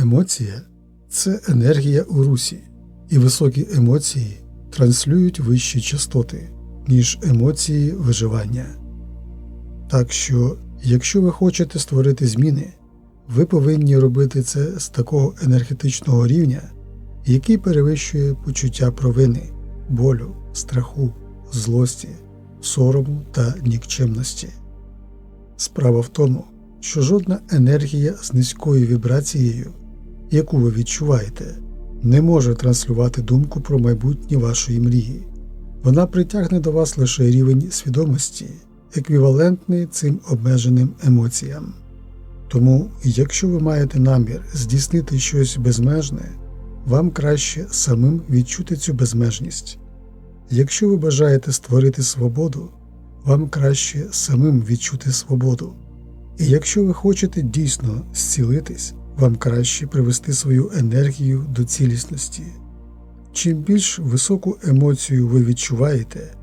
Емоція це енергія у русі, і високі емоції транслюють вищі частоти, ніж емоції виживання. Так що, якщо ви хочете створити зміни, ви повинні робити це з такого енергетичного рівня, який перевищує почуття провини, болю, страху, злості, сорому та нікчемності. Справа в тому, що жодна енергія з низькою вібрацією, яку ви відчуваєте, не може транслювати думку про майбутнє вашої мрії. Вона притягне до вас лише рівень свідомості, еквівалентний цим обмеженим емоціям. Тому, якщо ви маєте намір здійснити щось безмежне, вам краще самим відчути цю безмежність. Якщо ви бажаєте створити свободу, вам краще самим відчути свободу. І якщо ви хочете дійсно зцілитись, вам краще привести свою енергію до цілісності. Чим більш високу емоцію ви відчуваєте,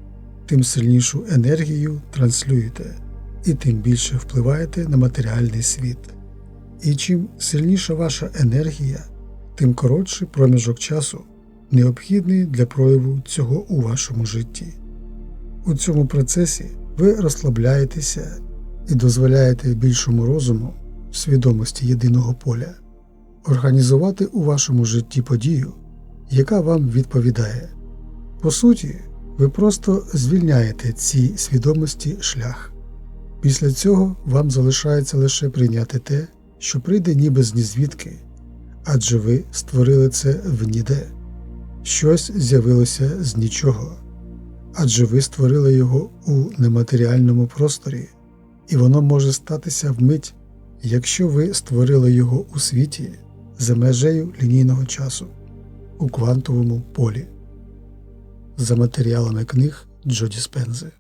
тим сильнішу енергію транслюєте, і тим більше впливаєте на матеріальний світ. І чим сильніша ваша енергія, тим коротший проміжок часу необхідний для прояву цього у вашому житті. У цьому процесі ви розслабляєтеся і дозволяєте більшому розуму, свідомості єдиного поля, організувати у вашому житті подію, яка вам відповідає. По суті, ви просто звільняєте цій свідомості шлях. Після цього вам залишається лише прийняти те, що прийде ніби з нізвідки, адже ви створили це в ніде. Щось з'явилося з нічого, адже ви створили його у нематеріальному просторі, і воно може статися вмить, якщо ви створили його у світі за межею лінійного часу у квантовому полі. За матеріалами книг Джо Діспензи